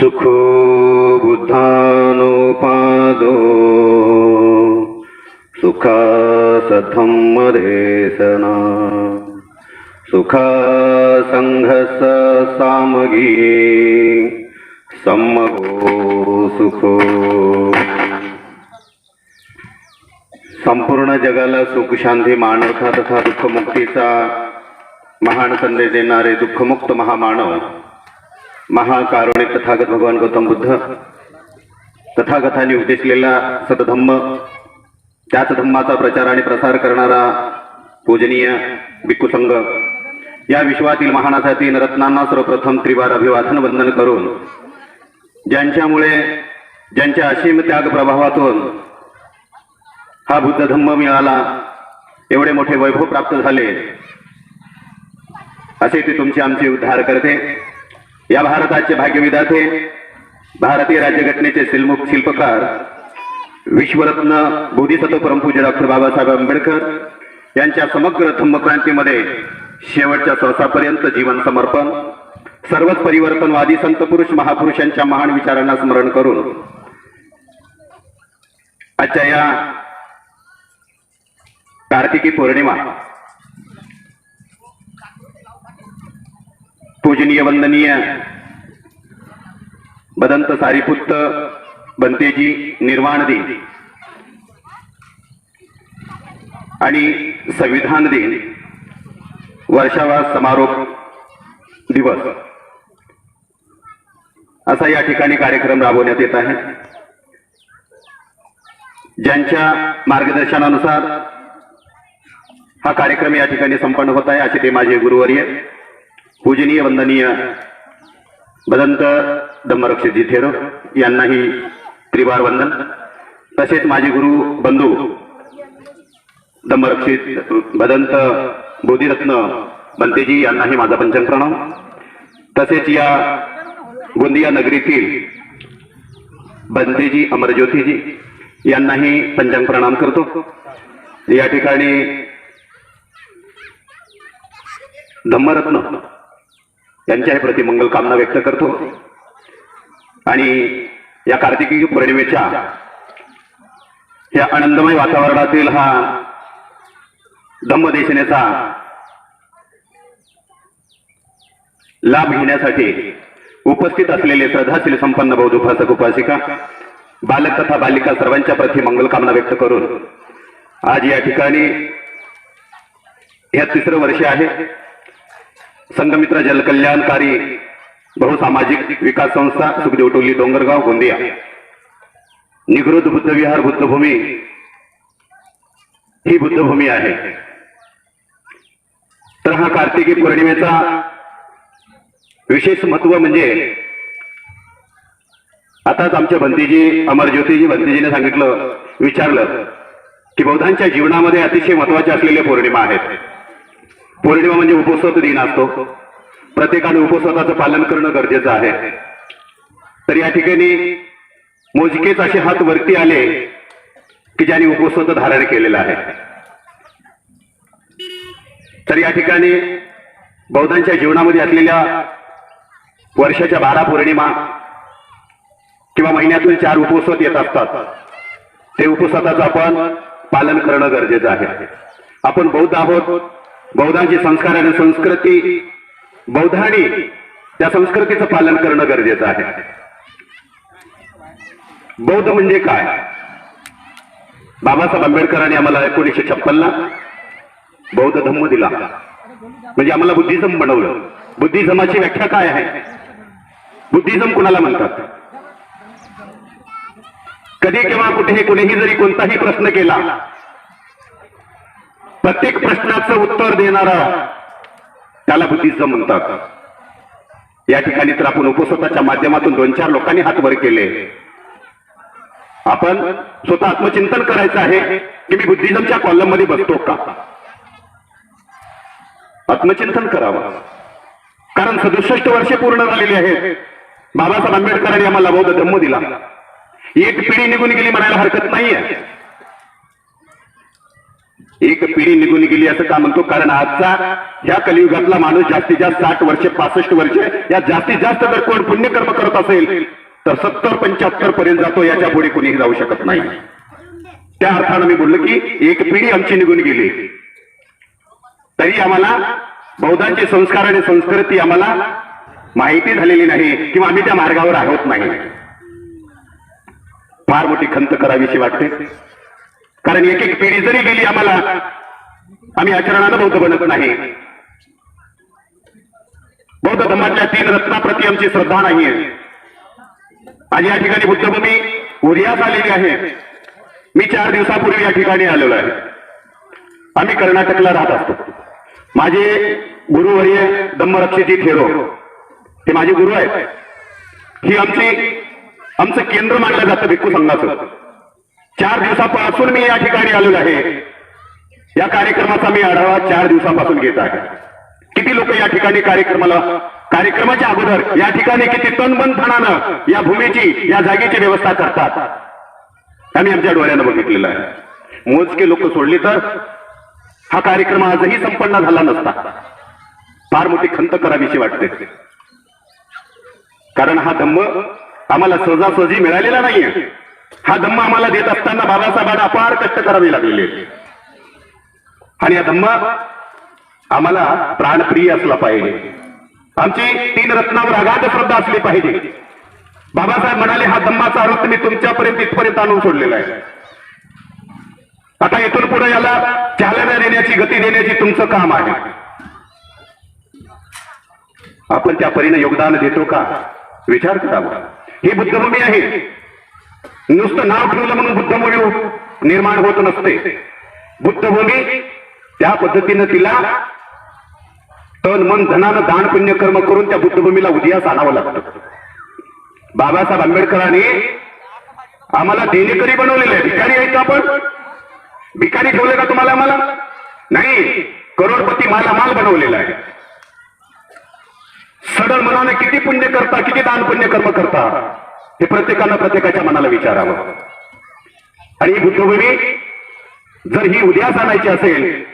सुखो बुद्धानुपादो। सुखासधम्मदेशना सुखा सामगी। सम्मगो सुखो। संपूर्ण जगाला सुख शांती मानवता तथा दुःखमुक्तीचा महान संदेश देणारे दुःखमुक्त महामानव महाकारुणिक तथागत भगवान गौतम बुद्ध तथागताने उपदेशलेला सतधम्म त्याच धम्माचा प्रचार आणि प्रसार करणारा पूजनीय भिक्खू संघ या विश्वातील महानाच्या तीन रत्नांना सर्वप्रथम त्रिवार अभिवादन वंदन करून ज्यांच्यामुळे ज्यांच्या असीम त्याग प्रभावातून हा बुद्ध धम्म मिळाला एवढे मोठे वैभव प्राप्त झाले असे ते तुमचे आमचे उद्धार करते. या भारताचे भाग्यविधाते भारतीय राज्यघटनेचे शिल्मुख शिल्पकार विश्वरत्न बोधिसत्व परमपूज्य डॉक्टर बाबासाहेब आंबेडकर यांच्या समग्र धम्मक्रांतीमध्ये शेवटच्या श्वासापर्यंत जीवन समर्पण सर्वच परिवर्तनवादी संत पुरुष महापुरुषांच्या महान विचारांना स्मरण करून आजच्या या कार्तिकी पौर्णिमा पूजनीय वंदनीय बदंत सारीपुत्त बनतेजी निर्वाण दिन आणि संविधान दिन वर्षावास समारोप दिवस. असा या ठिकाणी कार्यक्रम राबवण्यात येत आहे. ज्यांच्या मार्गदर्शनानुसार हा कार्यक्रम या ठिकाणी संपन्न होत आहे असे ते माझे गुरुवर्य. पूजनीय वंदनीय भदंत धम्मरक्षित थेरो यांनाही त्रिवार वंदन. तसेच माझे गुरु बंधू धम्मरक्षित भदंत बोधिरत्न बनतेजी यांनाही माझा पंचम प्रणाम. तसेच या गोंदिया नगरीतील बंतेजी अमरज्योतीजी यांनाही पंचम प्रणाम करतो. या ठिकाणी धम्मरत्न त्यांच्याही प्रति मंगल कामना व्यक्त करतो. आणि या कार्तिकी पौर्णिमेच्या या आनंदमय वातावरणातील हा धम्मदेशनेचा लाभ घेण्यासाठी उपस्थित असलेले श्रद्धाशील संपन्न बौद्ध उपासक उपासिका बालक तथा बालिका सर्वांच्या प्रति मंगल कामना व्यक्त करून आज या ठिकाणी या तिसरं वर्ष आहे. संघमित्र जलकल्याणकारी बहुसामाजिक विकास संस्था सुखदेव टोली डोंगरगाव गोंदिया. निगृत बुद्धविहार बुद्धभूमी ही बुद्धभूमी आहे. तर हा कार्तिकी पौर्णिमेचा विशेष महत्त्व म्हणजे आताच आमच्या भंतीजी अमरज्योतीजी भंतीजीने सांगितलं विचारलं की बौद्धांच्या जीवनामध्ये अतिशय महत्त्वाचे असलेले पौर्णिमा आहेत. पौर्णिमा म्हणजे उपस्वत दिन असतो. प्रत्येकाने उपोत्सवाचं पालन करणं गरजेचं आहे. तर या ठिकाणी मोजकेच असे हात वरती आले की ज्यांनी उपस्वत धारण केलेलं आहे. तर या ठिकाणी बौद्धांच्या जीवनामध्ये असलेल्या वर्षाच्या बारा पौर्णिमा किंवा महिन्यातून चार उपोत्सव येत असतात. ते उपसवाचं आपण पालन करणं गरजेचं आहे. आपण बौद्ध आहोत. बौद्धांची संस्कार आणि संस्कृती बौद्धांनी त्या संस्कृतीचं पालन करणं गरजेचं आहे. बौद्ध म्हणजे काय? बाबासाहेब आंबेडकरांनी आम्हाला एकोणीसशे छप्पनला बौद्ध धम्म दिला. म्हणजे आम्हाला बुद्धिझम बनवलं. बुद्धिझमाची व्याख्या काय आहे? बुद्धिझम कुणाला म्हणतात? कधी किंवा कुठेही कुणीही जरी कोणताही प्रश्न केला प्रत्येक प्रश्नाचं उत्तर देणारा त्याला बुद्धिझम म्हणतात. या ठिकाणी तर आपण उपस्वताच्या माध्यमातून दोन चार लोकांनी हात वर केले. आपण स्वतः आत्मचिंतन करायचं आहे की मी बुद्धिझमच्या कॉलममध्ये बसतो का? आत्मचिंतन करावं. कारण सदुसष्ट वर्षे पूर्ण झालेली आहेत. बाबासाहेब आंबेडकरांनी आम्हाला बौद्ध धम्म दिला. एक पिढी निघून गेली म्हणायला हरकत नाहीये. एक पिढी निघून गेली असं का म्हणतो? कारण आजचा या कलियुगातला माणूस जास्तीत जास्त साठ वर्ष पासष्ट वर्ष या जास्तीत जास्त जर कोण पुण्यकर्म करत असेल तर सत्तर पंच्याहत्तर पर्यंत जातो याच्यापुढे कुणीही जाऊ शकत नाही. त्या अर्थानं मी बोललो की एक पिढी आमची निघून गेली. तरी आम्हाला बौद्धांचे संस्कार आणि संस्कृती आम्हाला माहिती झालेली नाही किंवा आम्ही त्या मार्गावर आहोत नाही. फार मोठी खंत करावीशी वाटते. कारण एक एक पिढी जरी गेली आम्हाला आम्ही आचरणानं बौद्ध बनत नाही. बौद्ध धर्मातल्या तीन रत्नाप्रती आमची श्रद्धा नाहीये. आज या ठिकाणी बुद्धभूमी उदयास आलेली आहे. मी चार दिवसापूर्वी या ठिकाणी आलेलो आहे. आम्ही कर्नाटकला राहत असतो. माझे गुरुवर्य दम्मरक्षिती थेरो ते माझे गुरु आहेत. ही आमची आमचं केंद्र मानलं जातं भिक्खू संघाचं. चार दिवसापासून मी या ठिकाणी आलेलो आहे. या कार्यक्रमाचा मी आढावा चार दिवसापासून घेत आहे. किती लोक या ठिकाणी कार्यक्रमाला कार्यक्रमाच्या अगोदर या ठिकाणी किती तनबंधनानं या भूमीची या जागेची व्यवस्था करतात. आम्ही आमच्या डोळ्यानं बघितलेलं आहे. मोजके लोक सोडली तर हा कार्यक्रम आजही संपन्न झाला नसता. फार मोठी खंत करावीशी वाटते. कारण हा धम्म आम्हाला सहजासहजी मिळालेला नाहीये. हा धम्म आम्हाला देत असताना बाबासाहेबांना अपार कष्ट करावे लागलेले आणि हा धम्म आम्हाला प्राणप्रिय असला पाहिजे. आमची तीन रत्नावर अगाध श्रद्धा असली पाहिजे. बाबासाहेब म्हणाले हा धम्माचा अर्थ मी तुमच्यापर्यंत इथपर्यंत आणून सोडलेला आहे. आता इथून पुढे याला चालना देण्याची गती देण्याची तुमचं काम आहे. आपण त्या परीने योगदान देतो का? विचार करावा. ही बुद्धभूमी आहे. नुसतं नाव ठेवलं म्हणून बुद्धभूमी निर्माण होत नसते. बुद्धभूमी त्या पद्धतीनं तिला तन मन धनानं दान पुण्य कर्म करून त्या बुद्धभूमीला उदयास आणावं लागतं. बाबासाहेब आंबेडकरांनी आम्हाला देणेकरी बनवलेले आहे भिकारी आहे का आपण? भिकारी ठेवले का तुम्हाला आम्हाला? नाही. करोडपती माला माल बनवलेला आहे. सडळ मनाने किती पुण्य करता किती दान पुण्य कर्म करता? हे प्रत्येकानं प्रत्येकाच्या मनाला विचारावं. आणि बुद्धभूमी जर ही उद्यास आणायची असेल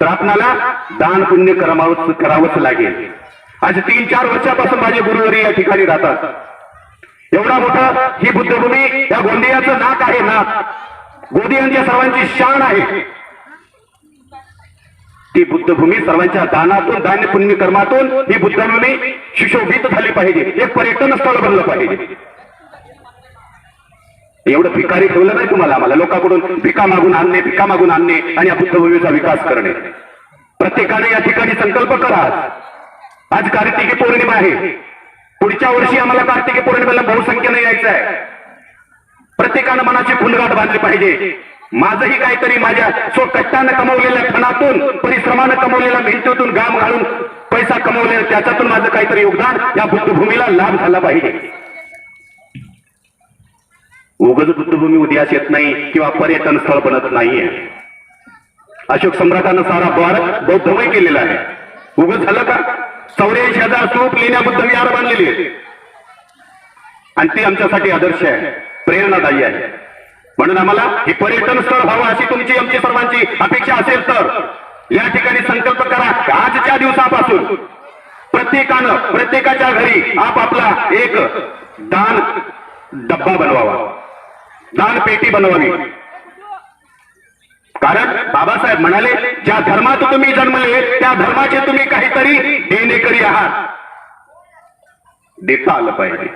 तर आपणाला दान पुण्य करावंच करावंच लागेल. आज तीन चार वर्षापासून माझे गुरुवरी या ठिकाणी राहतात. एवढा मोठा ही बुद्धभूमी या गोंदियाचं नाक आहे नाक गोंदियांच्या सर्वांची शान आहे. ती बुद्धभूमी सर्वांच्या दानातून दान पुण्य कर्मातून ही बुद्धभूमी सुशोभित झाली पाहिजे. एक पर्यटन स्थळ बनलं पाहिजे. एवढं भिकारी ठेवलं नाही तुम्हाला आम्हाला. लोकांकडून भिका मागून आणणे भिका मागून आणणे आणि या बुद्धभूमीचा विकास करणे. प्रत्येकाने या ठिकाणी संकल्प करा. आज कार्तिकी पौर्णिमा आहे. पुढच्या वर्षी आम्हाला कार्तिकी पौर्णिमेला बहुसंख्येने यायचं आहे. प्रत्येकानं मनाची फुलगाठ बांधली पाहिजे. माझंही काहीतरी माझ्या स्वकष्टानं कमवलेल्या धनातून परिश्रमानं कमवलेल्या मेहनतीतून गाम घालून पैसा कमवलेला त्याच्यातून माझं काहीतरी योगदान या बुद्धभूमीला लाभ झाला पाहिजे. उगज बुद्धभूमी उद्यास येत नाही किंवा पर्यटन स्थळ बनत नाहीये. अशोक सम्राटानं सारा भारत बौद्धमय केलेला आहे. उगज झालं का? चौऱ्याऐंशी हजार स्तूप लिहिण्याबद्दल विहार बांधलेली आहे आणि ती आमच्यासाठी आदर्श आहे प्रेरणादायी आहे. म्हणून आम्हाला हे पर्यटन स्थळ व्हावं अशी तुमची आमची सर्वांची अपेक्षा असेल तर या ठिकाणी संकल्प करा आजच्या दिवसापासून. प्रत्येकानं प्रत्येकाच्या घरी आपापला एक दान डब्बा बनवावा. दान पेटी बनवावी. कारण बाबासाहेब म्हणाले ज्या धर्मात तुम्ही जन्मले त्या धर्माचे तुम्ही काहीतरी देणेकरी आहात. देता आलं पाहिजे.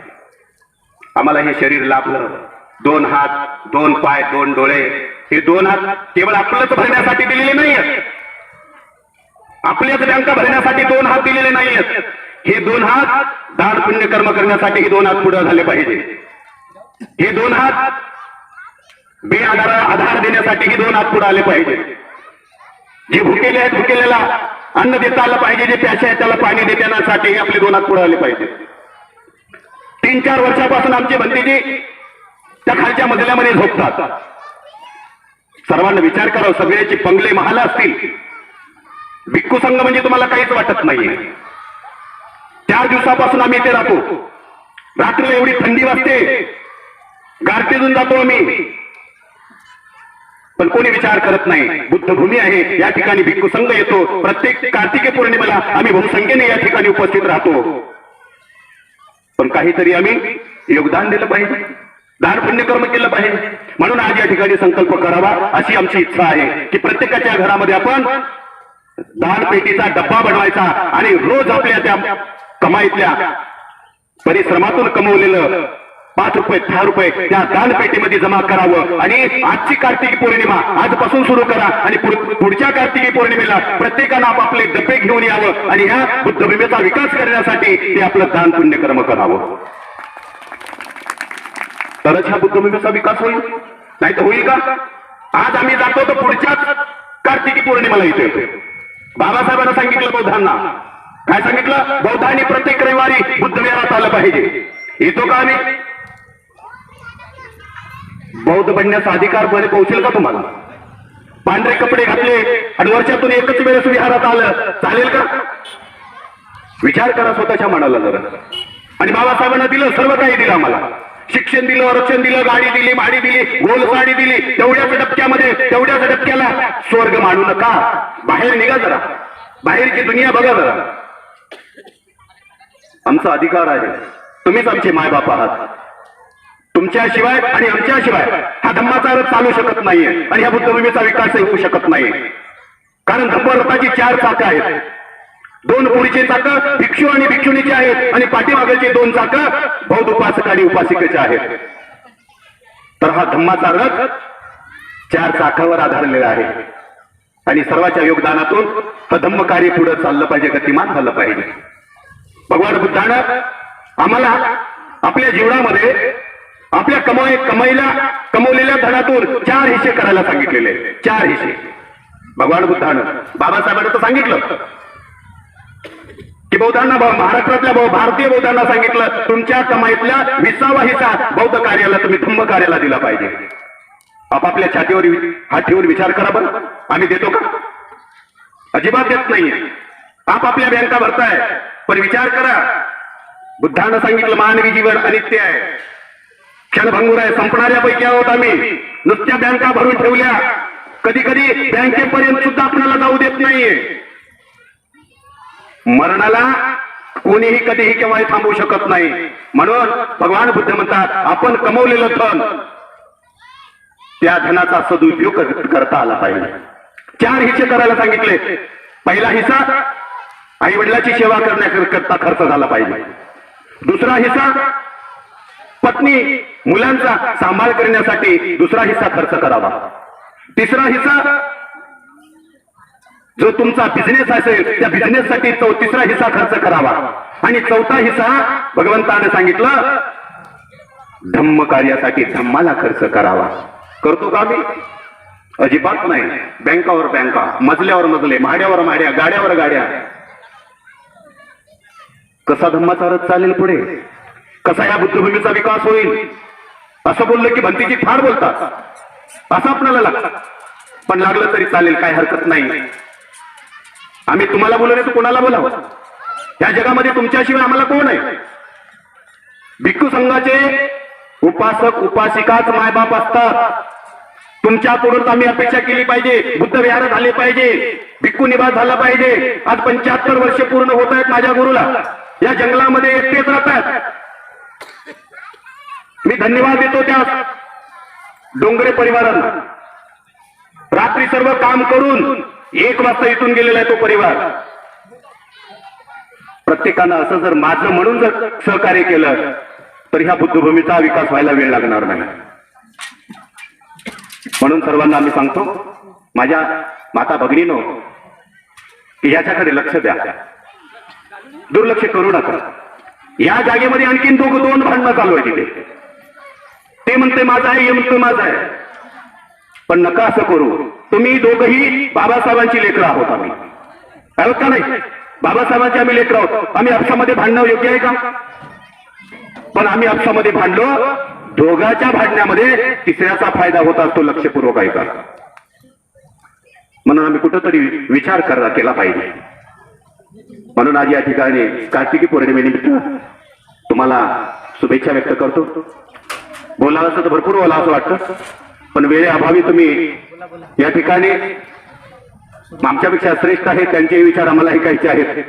आम्हाला हे शरीर लाभलं. दोन हात दोन पाय दोन डोळे हे दोन हात केवळ आपलंच भरण्यासाठी दिलेले नाही आपल्याच बँका भरण्यासाठी दोन हात दिलेले नाहीयेत. हे दोन हात दान पुण्य कर्म करण्यासाठी हे दोन हात पुढे झाले पाहिजे. हे दोन हात बे आधार आधार देण्यासाठी हे दोन हात पुढे आले पाहिजे. जे भुकेले आहेत भुकेलेला अन्न देता आलं पाहिजे जे प्याशे आहेत त्याला पाणी देण्यासाठी आपले दोन हात पुढे आले पाहिजे. तीन चार वर्षापासून आमची भंतीजी त्या खालच्या मजल्यामध्ये झोपतात. सर्वांना विचार करावं सगळ्याचे पंगले महाल असतील. भिक्खू संघ म्हणजे तुम्हाला काहीच वाटत नाहीये. चार दिवसापासून आम्ही इथे राहतो. रात्रीला एवढी थंडी वाजते. गारठीतून जातो आम्ही. पण कोणी विचार करत नाही. बुद्धभूमी आहे या ठिकाणी भिक्खू संघ येतो. प्रत्येक कार्तिकी पौर्णिमेला आम्ही बहुसंख्येने या ठिकाणी उपस्थित राहतो. पण काहीतरी आम्ही योगदान दिलं पाहिजे. दान पुण्यकर्म केलं पाहिजे. म्हणून आज या ठिकाणी संकल्प करावा अशी आमची इच्छा आहे की प्रत्येकाच्या घरामध्ये आपण दान पेटीचा डब्बा बनवायचा आणि रोज आपल्या त्या कमाईतल्या परिश्रमातून कमवलेलं पाच रुपये दहा रुपये त्या दानपेटीमध्ये जमा करावं. आणि आजची कार्तिकी पौर्णिमा आजपासून सुरू करा. आणि पुढच्या कार्तिकी पौर्णिमेला प्रत्येकानं आपापले डबे घेऊन यावं. आणि ह्या बुद्धभूमीचा विकास करण्यासाठी ते आपलं दान पुण्यकर्म करावं. तरच ह्या बुद्धभूमीचा विकास होईल. नाही तर होईल का? आज आम्ही जातो तर पुढच्याच कार्तिकी पौर्णिमेला इथे येतो. बाबासाहेबांना सांगितलं बौद्धांना. काय सांगितलं? बौद्धांनी प्रत्येक रविवारी बुद्धविहारात आलं पाहिजे. येतो का आम्ही? बौद्ध बनण्याचा अधिकार बरे पोहोचेल का तुम्हाला? पांढरे कपडे घातले आणि वर्षातून एकच वेळेस विहारात आलं चालेल का? विचार करा स्वतःच्या मनाला जरा. आणि बाबासाहेबांना दिलं सर्व काही दिलं आम्हाला. शिक्षण दिलं आरक्षण दिलं गाडी दिली माडी दिली गोल साडी दिली तेवढ्याच डबक्यामध्ये तेवढ्याच डबक्याला. स्वर्ग मानू नका. बाहेर निघा जरा. बाहेरची दुनिया बघा जरा. आमचा अधिकार आहे. तुम्हीच आमचे मायबाप आहात. तुमच्याशिवाय आणि आमच्याशिवाय हा धम्माचा रथ चालू शकत नाहीये आणि ह्या बुद्धभूमीचा विकास होऊ शकत नाही. कारण धम्मरथाची चार चाकं आहेत. दोन पुढचे चाकं भिक्षू आणि भिक्षुणीचे आहेत आणि पाठीमागचे दोन चाकं बौद्ध उपासक आणि उपासिकेचे आहेत. तर हा धम्माचा रथ चार चाकावर आधारलेला आहे. आणि सर्वाच्या योगदानातून हा धम्म कार्य पुढे चाललं पाहिजे गतिमान झालं पाहिजे. भगवान बुद्धानं आम्हाला आपल्या जीवनामध्ये आपल्या कमाई कमाईला कमवलेल्या धनातून चार हिस्से करायला सांगितलेले चार हिस्से. भगवान बुद्धानं बाबासाहेबांना तर सांगितलं. की बौद्धांना महाराष्ट्रातल्या भारतीय बौद्धांना सांगितलं तुमच्या कमाईतल्या विसावा हिस्सा बौद्ध कार्याला तुम्ही धम्म कार्याला दिला पाहिजे. आपापल्या छातीवर हात ठेवून विचार करा बरं. आम्ही देतो का? अजिबात देत नाहीये. आपापल्या बँका भरताय पण विचार करा. बुद्धानं सांगितलं मानवी जीवन अनित्य आहे. क्षणभंगूर आहे संपणाऱ्यापैकी आहोत आम्ही. नुसत्या बँका भरून ठेवल्या. कधी कधी बँकेपर्यंत सुद्धा आपल्याला जाऊ देत नाहीये. मरणाला कोणीही कधीही केव्हाही थांबवू शकत नाही. म्हणून भगवान बुद्ध म्हणतात आपण कमवलेलं धन त्या धनाचा सदुपयोग करता आला पाहिजे. चार हिस्से करायला सांगितले. पहिला हिस्सा आई वडिलाची सेवा करण्याकरता खर्च झाला पाहिजे. दुसरा हिस्सा पत्नी मुलांचा सांभाळ करण्यासाठी दुसरा हिस्सा खर्च करावा. तिसरा हिस्सा जो तुमचा बिझनेस असेल त्या बिझनेससाठी तो तिसरा हिस्सा खर्च करावा. आणि चौथा हिस्सा भगवंताने सांगितलं धम्म कार्यासाठी धम्माला खर्च करावा. करतो का मी? अजिबात नाही. बँकावर बँका मजल्यावर मजले माड्यावर माड्या गाड्यावर गाड्या. कसा धम्माचा रथ चालेल पुढे? कसा या बुद्धभूमीचा विकास होईल? असं बोललं की भंतीची फार बोलतात. असं आपल्याला लागतं. पण लागलं तरी चालेल काय हरकत नाही. आम्ही तुम्हाला बोलू तर कोणाला बोलावं? या जगामध्ये तुमच्याशिवाय आम्हाला कोण आहे? भिक्खू संघाचे उपासक उपासिकाच मायबाप असतात. तुमच्याकडून आम्ही अपेक्षा केली पाहिजे. बुद्ध विहार झाले पाहिजे. भिक्खू निवास झाला पाहिजे. आज पंच्याहत्तर वर्ष पूर्ण होत आहेत माझ्या गुरुला. या जंगलामध्ये एकटेच राहतात. मी धन्यवाद देतो त्या डोंगरे परिवारांना. रात्री सर्व काम करून एक वाजता इथून गेलेला आहे तो परिवार. प्रत्येकानं असं जर माझं म्हणून जर सहकार्य केलं तर ह्या बुद्धभूमीचा विकास व्हायला वेळ लागणार नाही. म्हणून सर्वांना आम्ही सांगतो माझ्या माता भगिनीनो की याच्याकडे लक्ष द्या. दुर्लक्ष करू नका. या जागेमध्ये आणखीन दोघ दोन भांडणं चालू आहे तिथे ते म्हणते माझं आहे हे म्हणते माझं आहे. पण नका असं करू. तुम्ही दोघही बाबासाहेबांची लेकरं आहोत आम्ही. आहोत का नाही? बाबासाहेबांची आम्ही लेकरं आहोत. आम्ही आपसामध्ये भांडणं योग्य आहे का? पण आम्ही आपसामध्ये भांडलो दोघाच्या भांडण्यामध्ये तिसऱ्याचा फायदा होत असतो लक्षपूर्वक आहे का म्हणून आम्ही कुठंतरी विचार करा केला पाहिजे. म्हणून आज या ठिकाणी कार्तिकी पौर्णिमेनिमित्त तुम्हाला शुभेच्छा व्यक्त करतो. बोलावं असं तर भरपूर बोला असं वाटतं. पण वेळेअभावी तुम्ही या ठिकाणी आमच्यापेक्षा श्रेष्ठ आहेत त्यांचे विचार आम्हाला ऐकायचे आहेत.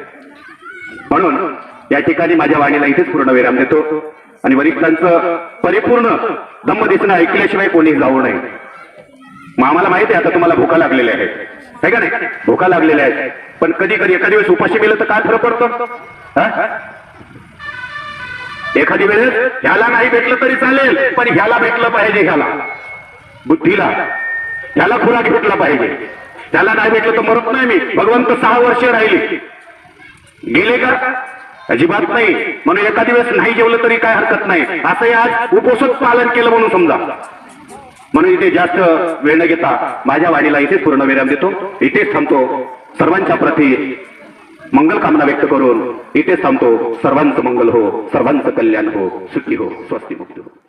म्हणून या ठिकाणी माझ्या वाणीला इथेच पूर्ण विराम देतो. आणि वरिष्ठांचं परिपूर्ण धम्म दिसणं ऐकल्याशिवाय कोणी जाऊ नये. मग आम्हाला माहिती आहे आता तुम्हाला भूका लागलेल्या आहेत. है का नाही? भूका लागलेल्या आहेत. पण कधी कधी एखाद्या वेळेस उपाशी गेलं तर काय फरक पडतो? एखादी वेळेस ह्याला नाही भेटलं तरी चालेल पण ह्याला भेटलं पाहिजे ह्याला. बुद्धीला. ह्याला खुराक भेटला पाहिजे. त्याला नाही भेटलं तर मरत नाही मी. भगवंत सहा वर्ष राहिले. गेले का? अजिबात नाही. म्हणून एखादी वेळेस नाही जेवलं तरी काय हरकत नाही. असंही आज उपोषण पालन केलं म्हणून समजा. म्हणून इथे जास्त वेळ न घेता माझ्या वाणीला इथेच पूर्ण विराम देतो. इथेच थांबतो. सर्वांच्या प्रती मंगल कामना व्यक्त करून इथे थांबतो. सर्वांचं मंगल हो सर्वांचं कल्याण हो. सुखी हो स्वस्ती मुक्ती हो.